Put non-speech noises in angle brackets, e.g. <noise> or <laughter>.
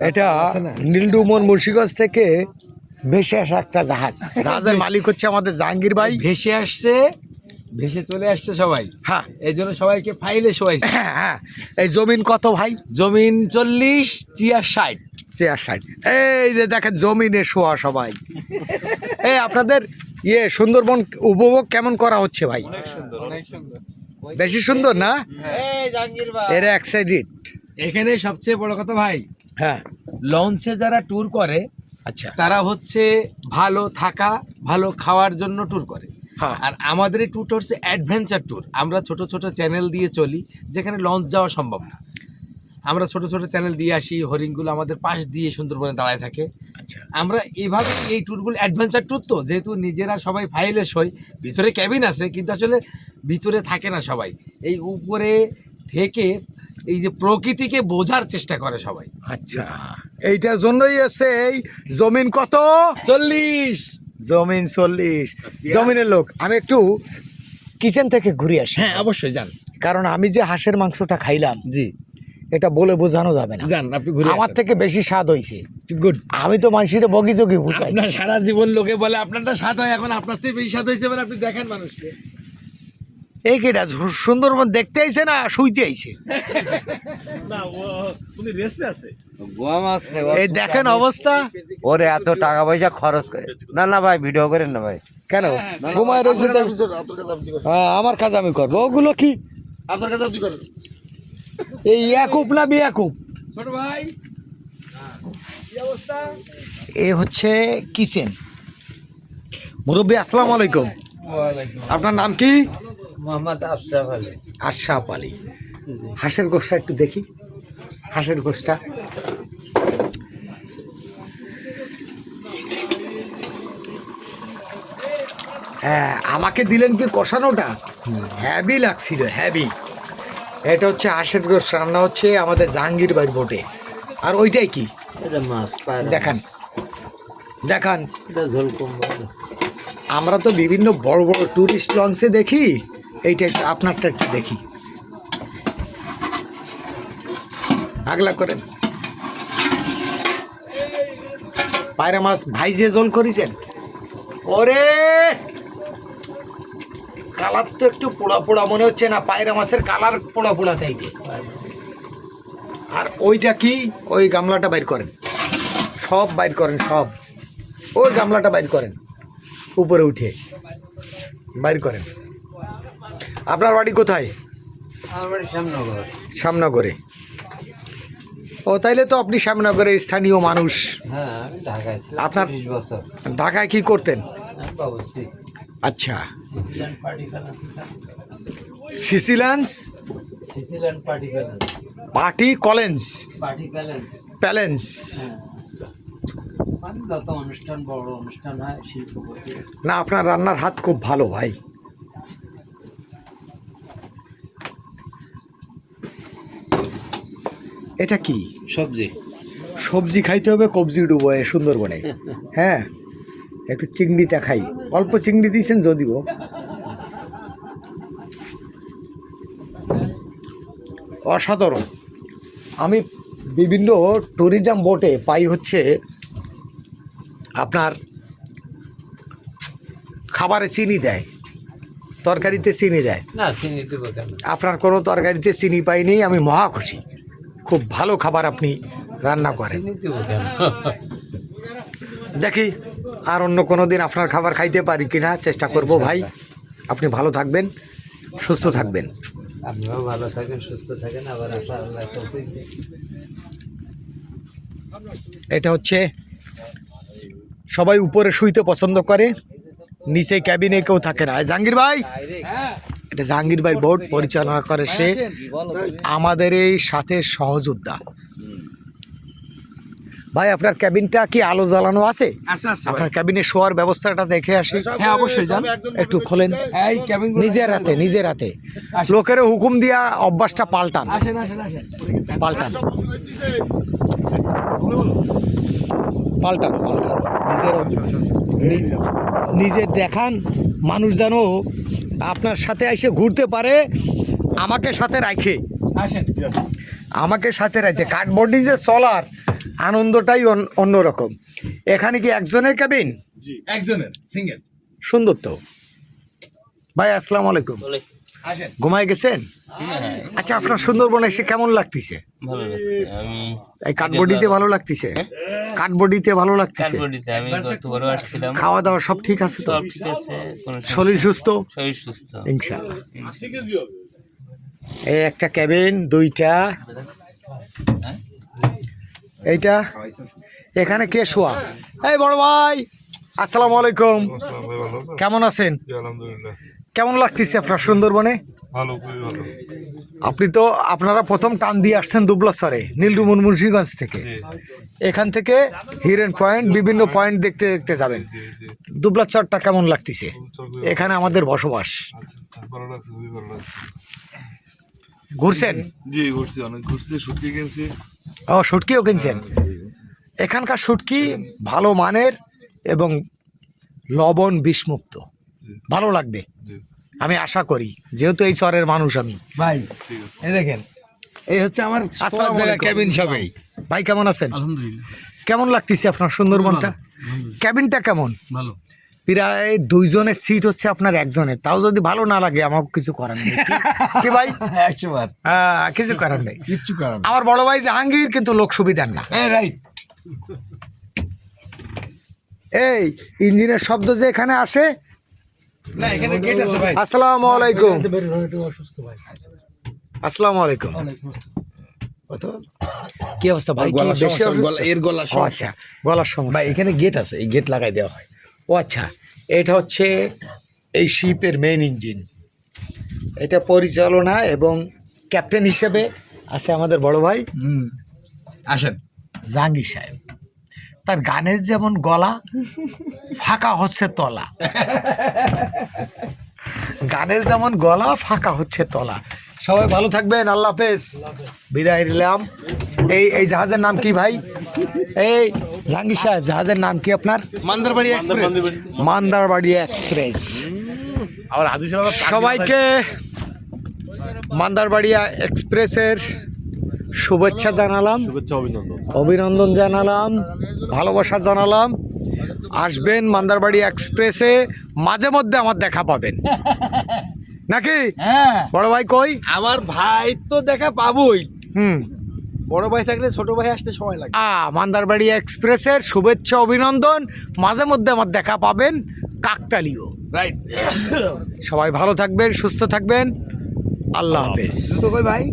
এটা নীলডুমন মুন্সিগঞ্জ থেকে ভেসে আসা একটা জাহাজ। জাহাজের মালিক হচ্ছে আমাদের জাহাঙ্গীর ভাই। ভেসে আসছে ভেসে চলে আসছে সবাই। হ্যাঁ। এই জন্য সবাইকে ফাইলে সবাই হ্যাঁ হ্যাঁ। এই জমিন কত ভাই? জমিন চল্লিশ চিয়ার ষাট। চেয়ার সাইড এই যে দেখেন জমিনে শোয়া সবাই। এই আপনাদের ইয়ে সুন্দরবন উপভোগ কেমন করা হচ্ছে ভাই? বেশি সুন্দর না? এরা এক্সাইটেড এখানে সবচেয়ে বড় কথা ভাই হ্যাঁ। লঞ্চে যারা ট্যুর করে আচ্ছা। তারা হচ্ছে ভালো থাকা ভালো খাওয়ার জন্য ট্যুর করে। হ্যাঁ। আর আমাদের এই ট্যুরটা হচ্ছে অ্যাডভেঞ্চার ট্যুর আমরা ছোট ছোট চ্যানেল দিয়ে চলি যেখানে লঞ্চ যাওয়া সম্ভব না। আমরা ছোট ছোট চ্যানেল দিয়ে আসি হরিণগুলো আমাদের পাশ দিয়ে সুন্দরবনে দাঁড়ায় থাকে। আচ্ছা। আমরা এইভাবে এই ট্যুরগুলো অ্যাডভেঞ্চার ট্যুর তো যেহেতু নিজেরা সবাই ফাইলে সই ভিতরে ক্যাবিন আছে কিন্তু আসলে ভিতরে থাকে না সবাই। এই উপরে থেকে এই যে প্রকৃতিকে বোঝার চেষ্টা করে সবাই। আচ্ছা এইটার জন্যই আছে এই জমিন কত? চল্লিশ। জমিন চল্লিশ। জমিনের লোক আমি একটু কিচেন থেকে ঘুরে আসি। হ্যাঁ অবশ্যই যান। কারণ আমি যে হাঁসের মাংসটা খাইলাম জি। এটা বলে বোঝানো যাবে না। যান আপনি ঘুরে আমার থেকে বেশি স্বাদ হইছে গুড। আমি তো মানুষের বগি জগি বুঝাই আপনার সারা জীবন লোকে বলে আপনারটা স্বাদ হয় এখন আপনার চেয়ে বেশি স্বাদ হয়েছে বলে আপনি দেখেন মানুষকে। এই কেটা সুন্দরবন দেখতে আইছে না শুইতে আইছে? এই দেখেন অবস্থা। ওরে এত টাকা পয়সা খরচ করে। না না ভাই ভিডিও করেন না ভাই। কেন? ঘুমায় রয়েছে হ্যাঁ, আমার কাজ আমি করব। ওগুলো কি? আপনার কাছে আপনি করেন এই ইয়াকুব না বিয়াকুব? ছোট ভাই। এ হচ্ছে কিচেন। মুরব্বী আসসালামু আলাইকুম। আপনার নাম কি? মোহাম্মদ আশরাফ আলী। আশরাফ আলী। হাঁসের গোষ্ঠা একটু দেখি। হাঁসের গোষ্ঠা হ্যাঁ আমাকে দিলেন কি কষানোটা? হ্যাভি লাগছিল হ্যাভি এটা হচ্ছে হাঁসের গোশ রান্না হচ্ছে আমাদের জাহাঙ্গীর বাড়ির বোটে। আর ওইটাই কি? দেখান। দেখান। আমরা তো বিভিন্ন বড় বড় টুরিস্ট লঞ্চে দেখি। এইটা একটু আপনারটা একটু দেখি। আগলা করেন। পায়রা মাছ ভাইজে জল করেছেন? ওরে! কালার তো একটু পোড়া পোড়া মনে হচ্ছে না, পায়রা মাছের কালার পোড়া পোড়া চাইতে আর ওইটা কি? ওই গামলাটা বাইর করেন। সব বাইর করেন, সব। ওই গামলাটা বাইর করেন। উপরে উঠে। বাইর করেন। আপনার বাড়ি কোথায়? শ্যামনগরে। ও তাইলে তো আপনি শ্যামনগরের স্থানীয় মানুষ। হ্যাঁ আপনার- ঢাকায় কি করতেন? আচ্ছা। সিসিলিয়ান পার্টি কলেন্স? প্যালেন্স। হ্যাঁ। মানে যত অনুষ্ঠান বড় অনুষ্ঠান হয় শিল্পপতি। না আপনার রান্নার হাত খুব ভালো ভাই। এটা কি? সবজি। সবজি খাইতে হবে কবজি ডুবো এ সুন্দরবনে। <laughs> হ্যাঁ? একটু চিংড়িটা খাই। অল্প চিংড়ি দিয়েছেন যদিও। অসাধারণ। আমি বিভিন্ন ট্যুরিজম বোটে পাই হচ্ছে আপনার খাবারে চিনি দেয়। তরকারিতে চিনি দেয়। না চিনি আপনার কোনো তরকারিতে চিনি পাইনি আমি মহা খুশি। খুব ভালো খাবার আপনি রান্না করেন। দেখি আর অন্য কোনো দিন আপনার খাবার খাইতে পারি কিনা চেষ্টা করব ভাই। আপনি ভালো থাকবেন সুস্থ থাকবেন। আপনিও ভালো থাকেন সুস্থ থাকেন আবার। এটা হচ্ছে সবাই উপরে শুইতে পছন্দ করে নিচে ক্যাবিনে কেউ থাকে না। জাহাঙ্গীর ভাই। এটা জাহাঙ্গীর ভাই বোর্ড পরিচালনা করে সে আমাদের এই সাথে সহযোদ্ধা। ভাই আপনার ক্যাবিনটা কি আলো জ্বালানো আছে? আচ্ছা আচ্ছা আপনার ক্যাবিনে শোয়ার ব্যবস্থাটা দেখে আসি। হ্যাঁ অবশ্যই যান। একটু খোলেন। নিজের হাতে নিজের হাতে। লোকের হুকুম দিয়া অভ্যাসটা পাল্টান। আসেন আসেন আসেন। পাল্টান। পাল্টান পাল্টান। নিজের নিজের দেখান মানুষ যেন আপনার সাথে এসে ঘুরতে পারে আমাকে সাথে রাখে আমাকে সাথে রাখে কাঠবডি যে চলার আনন্দটাই অন- অন্যরকম। এখানে কি একজনের ক্যাবিন একজনের সিঙ্গেল সুন্দর তো। ভাই আসসালামু আলাইকুম। ঘুমায় গেছেন? আচ্ছা আপনার সুন্দরবনে এসে কেমন লাগতেছে? ভালো লাগছে আমি এই কাঠবডিতে ভালো লাগতেছে? কাঠবডিতে ভালো লাগতেছে? কাঠবডিতে আমি গতবার আসছিলাম। খাওয়া দাওয়া সব ঠিক আছে তো? ঠিক আছে শরীর সুস্থ? শরীর সুস্থ। ইনশাল্লাহ এই একটা ক্যাবিন দুইটা। এইটা? এখানে কে শোয়া? এই বড় ভাই আসসালামু আলাইকুম। কেমন আছেন? আলহামদুলিল্লাহ। কেমন লাগতেছে আপনার সুন্দরবনে? ভালো খুবই ভালো। আপনি তো আপনারা প্রথম টান দিয়ে আসছেন দুবলা দুবলাসরে নীলডুমুর মুন্সিগঞ্জ থেকে। এখান থেকে হিরেন পয়েন্ট বিভিন্ন পয়েন্ট দেখতে দেখতে যাবেন। জি দুবলাচরটা কেমন লাগতেছে? এখানে আমাদের বসবাস। আচ্ছা আচ্ছা ভালো লাগছে খুবই ভালো লাগছে। ঘুরছেন? জি ঘুরছি অনেক ঘুরছি শুটকি কিনছি। ও শুটকিও কিনছেন? এখানকার শুটকি ভালো মানের এবং লবণ বিষমুক্ত। ভালো লাগবে? আমি আশা করি যেহেতু এই চরের মানুষ আমি। ভাই এই দেখেন এই হচ্ছে আমার আসসালামু আলাইকুম। ক্যাবিন সবাই। ভাই কেমন আছেন? আলহামদুলিল্লাহ। কেমন লাগতেছে আপনার সুন্দরবনটা? ক্যাবিনটা কেমন? ভালো। প্রায় দুইজনের সিট হচ্ছে আপনার একজনের। তাও যদি ভালো না লাগে আমাকে কিছু করার নেই। কি- কি ভাই? <laughs> হ্যাঁ, কিছু করার নেই। কিচ্ছু কারণ আমার বড় ভাই জাহাঙ্গীর কিন্তু লোক সুবিধার না। হ্যাঁ রাইট এই ইঞ্জিনের শব্দ যে এখানে আসে না এখানে গেট আছে ভাই আসসালামু আলাইকুম। আসসালামু আলাইকুম। কি অবস্থা ভাই? কি গলার বেশি সমস্যা, অসুস্থ? গলা- এর গলার আচ্ছা গলার সমস্যা। ভাই এখানে গেট আছে এই গেট লাগাই দেওয়া হয়। ও আচ্ছা এটা হচ্ছে এই শিপের মেইন ইঞ্জিন এটা পরিচালনা এবং ক্যাপ্টেন হিসেবে আছে আমাদের বড় ভাই। হুম। আসেন। জাহাঙ্গীর সাহেব। তার গানের যেমন গলা ফাঁকা হচ্ছে তলা। গানের যেমন গলা ফাঁকা হচ্ছে তলা। সবাই ভালো থাকবেন আল্লাহ হাফেজ। বিদায় নিলাম। এই এই জাহাজের নাম কি ভাই? এই জাহাঙ্গীর সাহেব জাহাজের নাম কি আপনার? মান্দারবাড়ি এক্সপ্রেস। মান্দারবাড়ি এক্সপ্রেস। আবার সবাইকে মান্দারবাড়িয়া এক্সপ্রেসের শুভেচ্ছা জানালাম। অভিনন্দন। জানালাম ভালোবাসা জানালাম। আসবেন মান্দারবাড়ি এক্সপ্রেসে মাঝে মধ্যে আমার দেখা পাবেন। <laughs> নাকি? হ্যাঁ। বড় ভাই কই? আমার ভাই তো দেখা পাবোই। হুম। বড় ভাই থাকলে ছোট ভাই আসতে সময় লাগে। আ মান্দারবাড়ি এক্সপ্রেসের শুভেচ্ছা অভিনন্দন। মাঝে মধ্যে আমার দেখা পাবেন কাকতালিও রাইট সবাই ভালো থাকবেন সুস্থ থাকবেন। আল্লাহ হাফেজ। ভাই?